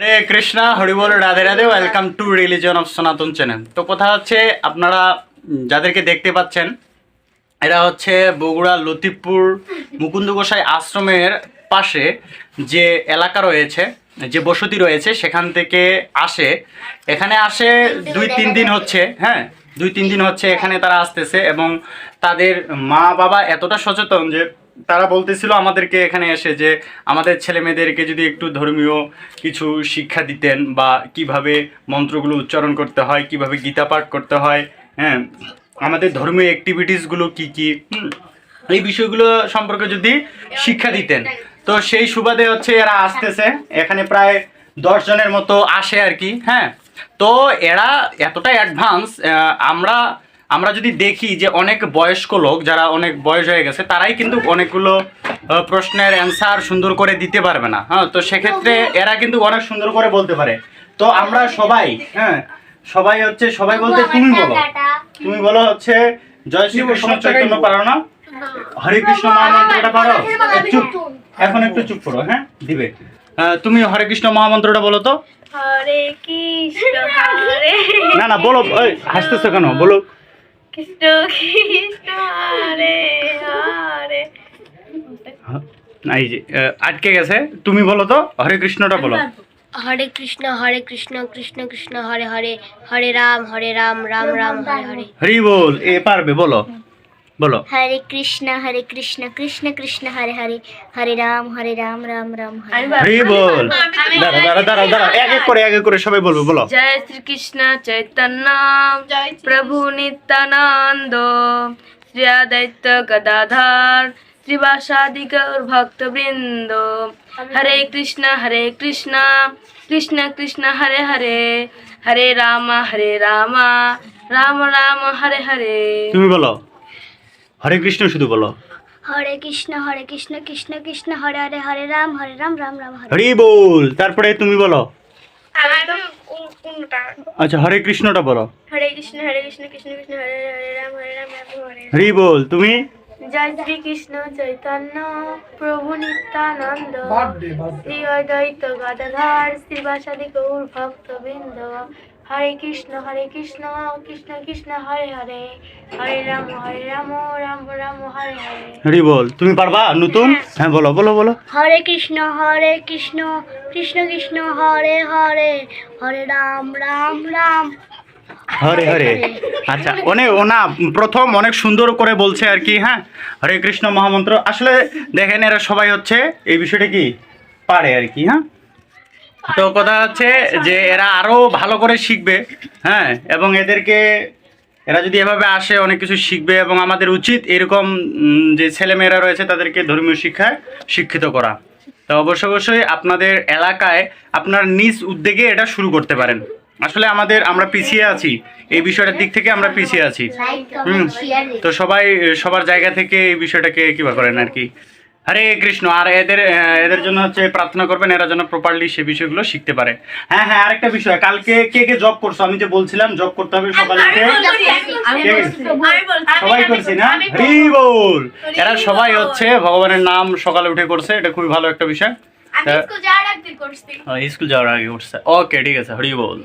Hare Krishna Haribol Radhe Radhe welcome to religion of Sanatan channel তো কথা হচ্ছে আপনারা যাদেরকে দেখতে পাচ্ছেন এরা হচ্ছে বগুড়া লতিফপুর মুকুন্দ গোসাই আশ্রমের পাশে যে এলাকা রয়েছে যে বসতি রয়েছে সেখান থেকে আসে। এখানে আসে দুই তিন দিন হচ্ছে হ্যাঁ দুই তিন দিন হচ্ছে এখানে তারা আসতেছে এবং তাদের মা বাবা এতটা সচেতন যে তারা বলতেছিল আমাদেরকে এখানে এসে যে আমাদের ছেলে মেয়েদেরকে যদি একটু ধর্মীয় কিছু শিক্ষা দিতেন বা কীভাবে মন্ত্রগুলো উচ্চারণ করতে হয়, কীভাবে গীতা পাঠ করতে হয় হ্যাঁ আমাদের ধর্মীয় অ্যাক্টিভিটিসগুলো কি কি এই বিষয়গুলো সম্পর্কে যদি শিক্ষা দিতেন। তো সেই সুবাদে হচ্ছে এরা আসতেছে, এখানে প্রায় দশ জনের মতো আসে আর কি হ্যাঁ। তো এরা এতটা অ্যাডভান্স আমরা আমরা যদি দেখি যে অনেক বয়স্ক লোক যারা অনেক বয়স হয়ে গেছে তারাই কিন্তু অনেকগুলো প্রশ্নের অ্যান্সার সুন্দর করে দিতে পারবে না। হ্যাঁ তো সেক্ষেত্রে এরা কিন্তু অনেক সুন্দর করে বলতে পারে। তো আমরা সবাই হ্যাঁ সবাই হচ্ছে সবাই বলতে তুমি বলো। তুমি বলো হচ্ছে জয় শ্রীকৃষ্ণ চৈতন্য পারো না? হরে কৃষ্ণ মহামন্ত্রটা পারো? চুপ এখন একটু চুপ করো হ্যাঁ? দিবে। তুমি হরে কৃষ্ণ মহামন্ত্রটা বলো তো। হরে কৃষ্ণ না না বলো ওই, হাসতেছো কেন? বলো। কৃষ্ণ কৃষ্ণ হরে হরে এই যে আটকে গেছে। তুমি বলো তো হরে কৃষ্ণটা বলো। হরে কৃষ্ণ হরে কৃষ্ণ কৃষ্ণ কৃষ্ণ হরে হরে হরে রাম হরে রাম রাম রাম হরে হরে। হরি বল এ পারবে বলো। বলো। হরে কৃষ্ণ হরে কৃষ্ণ কৃষ্ণ কৃষ্ণ হরে হরে হরে রাম হরে রাম রাম রাম হরে হরি বল। দাঁড়া দাঁড়া দাঁড়া দাঁড়া এক এক করে এক এক করে সবাই বলব বলো। জয় শ্রীকৃষ্ণ চৈতন্য প্রভু নিত্যানন্দ শ্রী আদিত্য গদাধর শ্রীবাসাদি গৌর ভক্তবৃন্দ। হরে কৃষ্ণ হরে কৃষ্ণ কৃষ্ণ কৃষ্ণ হরে হরে হরে রাম হরে রাম রাম রাম হরে হরে। তুমি বলো। হরে কৃষ্ণ শুধু বলো। হরে কৃষ্ণ হরে কৃষ্ণ কৃষ্ণ কৃষ্ণ হরে হরে হরে রাম হরে রাম রাম রাম হরে হরি বল তারপরে তুমি বলো। আচ্ছা হরে কৃষ্ণটা বলো। হরে কৃষ্ণ হরে কৃষ্ণ কৃষ্ণ কৃষ্ণ হরে হরে হরে রাম হরে রাম রাম হরে হরে। হরি বল তুমি? জয় শ্রীকৃষ্ণ চৈতন্য প্রভু নিত্যানন্দ শ্রী অদ্বৈত গদাধর শ্রীবাসাদি গৌর ভক্তবৃন্দ হরে কৃষ্ণ হরে কৃষ্ণ কৃষ্ণ কৃষ্ণ হরে হরে। হরে রাম হরে রাম রাম রাম হরে হরে। হরি বল তুমি পারবা? নতুন? হ্যাঁ। বলো বলো বলো। হরে কৃষ্ণ হরে কৃষ্ণ কৃষ্ণ কৃষ্ণ হরে হরে। হরে রাম রাম রাম। হরে হরে। আচ্ছা অনেক ওনা প্রথম অনেক সুন্দর করে বলছে আর কি হ্যাঁ? হরে কৃষ্ণ মহামন্ত্র। আসলে দেখেন এরা সবাই হচ্ছে এই বিষয়টা কি? পারে আর কি হ্যাঁ? তো কথা হচ্ছে যে এরা আরও ভালো করে শিখবে হ্যাঁ? এবং এদেরকে এরা যদি এভাবে আসে অনেক কিছু শিখবে এবং আমাদের উচিত এরকম যে ছেলেমেয়েরা রয়েছে তাদেরকে ধর্মীয় শিক্ষায় শিক্ষিত করা। তো অবশ্যই অবশ্যই আপনাদের এলাকায় আপনার নিজ উদ্যোগে এটা শুরু করতে পারেন। আসলে আমাদের আমরা পিছিয়ে আছি। এই বিষয়টার দিক থেকে আমরা পিছিয়ে আছি। হুম। তো সবাই সবার জায়গা থেকে এই বিষয়টাকে কিবা করেন আর কি। হরে কৃষ্ণ। আর এদের এদের জন্য হচ্ছে প্রার্থনা করবেন এরা যেন প্রপারলি সে বিষয়গুলো শিখতে পারে। হ্যাঁ হ্যাঁ আরেকটা বিষয় কালকে কে কে জব করছ? আমি যে বলছিলাম জব করতে হবে সকালে? সবাই করছি না? বল এরা সবাই হচ্ছে ভগবানের নাম সকালে উঠে করছে এটা খুবই ভালো একটা বিষয়। স্কুল যাওয়ার আগে করছি। ওকে ঠিক আছে হরি বল